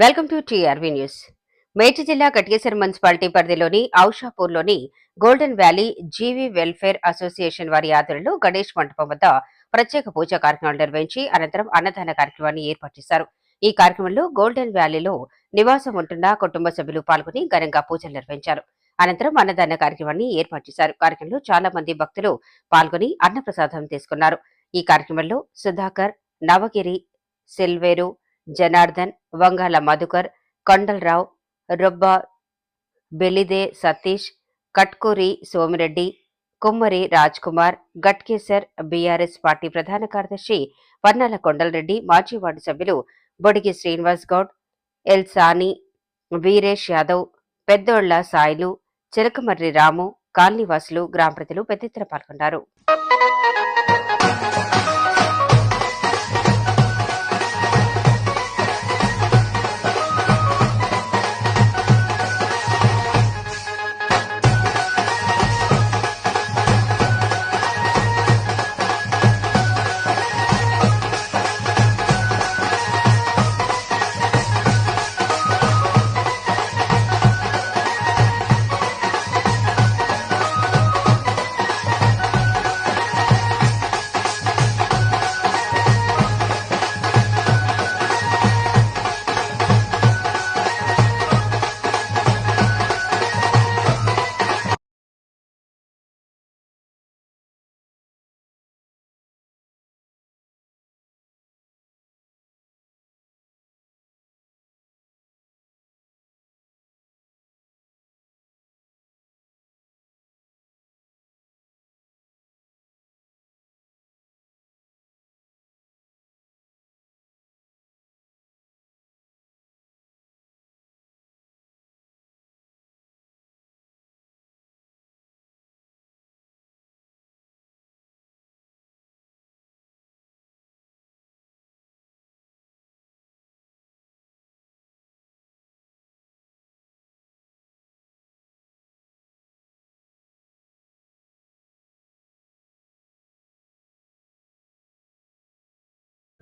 Welcome to TRV news. Medchal జిల్లా Ghatkesar municipality పరిధిలోని ఔషాపూర్లోని golden valley GV welfare association వారి ఆధ్వర్యంలో గణేష్ మండపం వద్ద ప్రత్యేక పూజా కార్యక్రమాలు నిర్వహించి అనంతరం అన్నదాన కార్యక్రమాన్ని ఏర్పాటు చేశారు. ఈ కార్యక్రమంలో గోల్డెన్ వ్యాలీలో నివాసం ఉంటున్న కుటుంబ సభ్యులు పాల్గొని ఘనంగా పూజలు నిర్వహించారు. అనంతరం అన్నదాన కార్యక్రమాన్ని ఏర్పాటు చేశారు. కార్యక్రమంలో చాలా మంది భక్తులు పాల్గొని అన్నప్రసాదం తీసుకున్నారు. ఈ కార్యక్రమంలో సుధాకర్ నవగిరి సిల్వేరు జనార్దన్ వంగాల మధుకర్ కొండలరావు రొబ్బ బెలిదే సతీష్ కట్కూరి సోమిరెడ్డి కుమ్మరి రాజ్ కుమార్ గట్కేసర్ బీఆర్ఎస్ పార్టీ ప్రధాన కార్యదర్శి పన్నాల కొండలరెడ్డి మాజీ వార్డు సభ్యులు బొడిగి శ్రీనివాస్ గౌడ్ ఎల్ సాని వీరేష్ యాదవ్ పెద్దోళ్ళ సాయిలు చిలకమర్రి రాము కాలనీవాసులు గ్రామ ప్రజలు పెద్ద ఎత్తున పాల్గొన్నారు.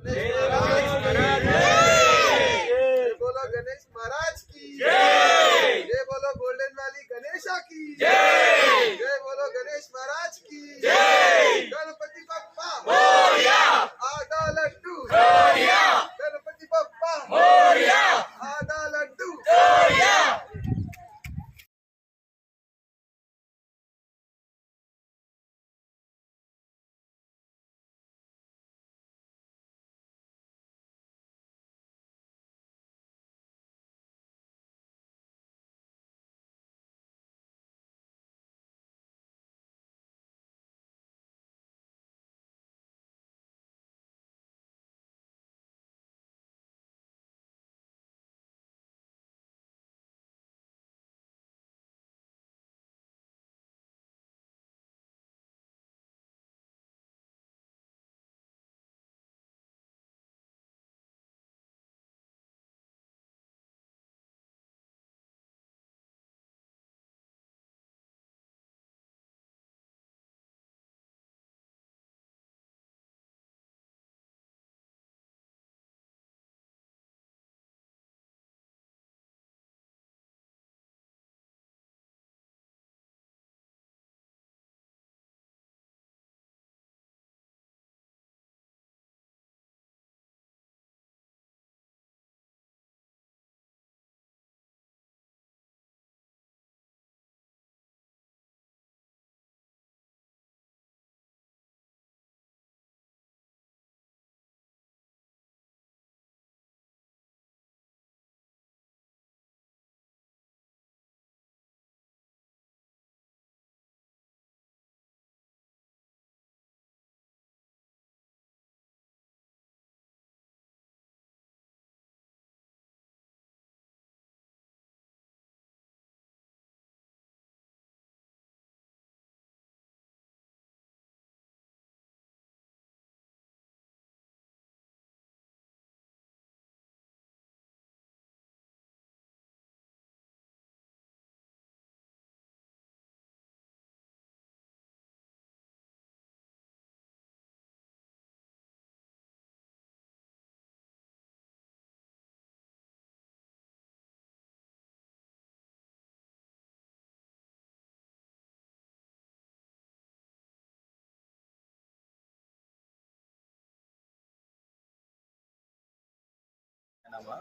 बोलो गणेश महाराज की। जय बोलो गोल्डन वैली गणेशा की। जय बोलो गणेश महाराज की। నమ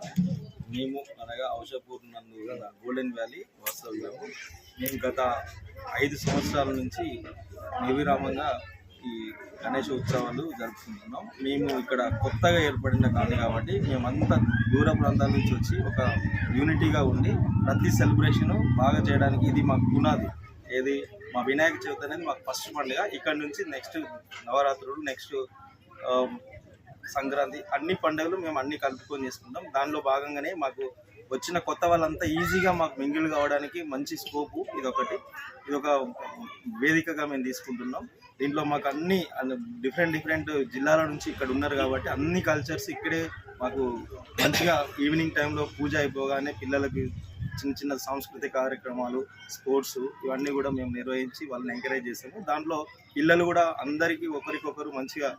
మేము అనగా ఔషాపూర్ నందు గల గోల్డెన్ వ్యాలీ వాస్తవ్యము. మేము గత ఐదు సంవత్సరాల నుంచి నిర్విరామంగా ఈ గణేష ఉత్సవాలు జరుపుకుంటున్నాం. మేము ఇక్కడ కొత్తగా ఏర్పడిన కాదు కాబట్టి మేమంతా దూర ప్రాంతాల నుంచి వచ్చి ఒక యూనిటీగా ఉండి ప్రతి సెలబ్రేషన్ బాగా చేయడానికి ఇది మాకు పునాది. ఏది? మా వినాయక చవితి అనేది మాకు ఫస్ట్ పండుగ. ఇక్కడ నుంచి నెక్స్ట్ నవరాత్రులు నెక్స్ట్ సంక్రాంతి అన్ని పండుగలు మేము అన్ని కలుపుకొని చేసుకుంటాం. దానిలో భాగంగానే మాకు వచ్చిన కొత్త వాళ్ళంతా ఈజీగా మాకు మింగిల్ కావడానికి మంచి స్కోపు ఇది ఒకటి ఇది ఒక వేదికగా మేము తీసుకుంటున్నాం. దీంట్లో మాకు అన్ని డిఫరెంట్ డిఫరెంట్ జిల్లాల నుంచి ఇక్కడ ఉన్నారు కాబట్టి అన్ని కల్చర్స్ ఇక్కడే మాకు మంచిగా ఈవినింగ్ టైంలో పూజ అయిపోగానే పిల్లలకి చిన్న చిన్న సాంస్కృతిక కార్యక్రమాలు స్పోర్ట్స్ ఇవన్నీ కూడా మేము నిర్వహించి వాళ్ళని ఎంకరేజ్ చేసాము. దాంట్లో పిల్లలు కూడా అందరికీ ఒకరికొకరు మంచిగా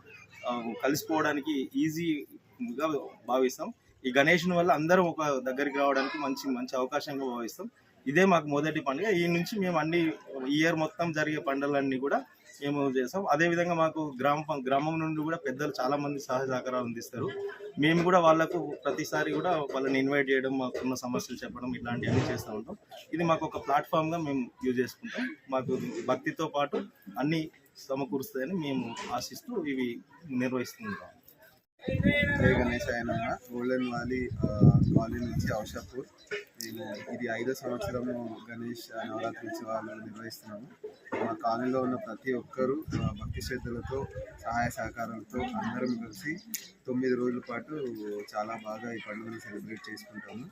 కలిసిపోవడానికి ఈజీగా భావిస్తాం. ఈ గణేషుని వల్ల అందరం ఒక దగ్గరికి రావడానికి మంచి మంచి అవకాశంగా భావిస్తాం. ఇదే మాకు మొదటి పండుగ. ఈ నుంచి మేము అన్ని ఇయర్ మొత్తం జరిగే పండుగలన్నీ కూడా మేము చేస్తాం. అదేవిధంగా మాకు గ్రామ గ్రామం నుండి కూడా పెద్దలు చాలామంది సహాయ సహకారాలు అందిస్తారు. మేము కూడా వాళ్ళకు ప్రతిసారి కూడా వాళ్ళని ఇన్వైట్ చేయడం మాకున్న సమస్యలు చెప్పడం ఇలాంటివన్నీ చేస్తూ ఉంటాం. ఇది మాకు ఒక ప్లాట్ఫామ్గా మేము యూజ్ చేసుకుంటాం. మాకు భక్తితో పాటు అన్నీ సమకూరుస్తాయని మేము ఆశిస్తూ ఇవి నిర్వహిస్తుంటాం జై గణేష్ ఆయన గోల్డెన్ వ్యాలీ ఆ, కాలనీ నుంచి ఔషాపూర్ మేము ఇది ఐదో సంవత్సరము గణేష్ నవరాత్రి ఉత్సవాలు నిర్వహిస్తున్నాము. మా కాలనీలో ఉన్న ప్రతి ఒక్కరూ భక్తి శ్రద్ధలతో సహాయ సహకారాలతో అందరం కలిసి తొమ్మిది రోజుల పాటు చాలా బాగా ఈ పండుగను సెలబ్రేట్ చేసుకుంటాము.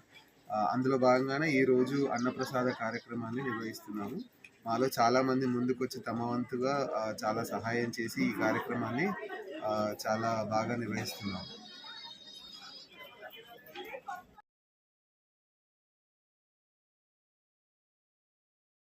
అందులో భాగంగానే ఈ రోజు అన్నప్రసాద కార్యక్రమాన్ని నిర్వహిస్తున్నాము. మాలో చాలామంది ముందుకొచ్చి తమ వంతుగా చాలా సహాయం చేసి ఈ కార్యక్రమాన్ని చాలా బాగా నిర్వహిస్తున్నాం.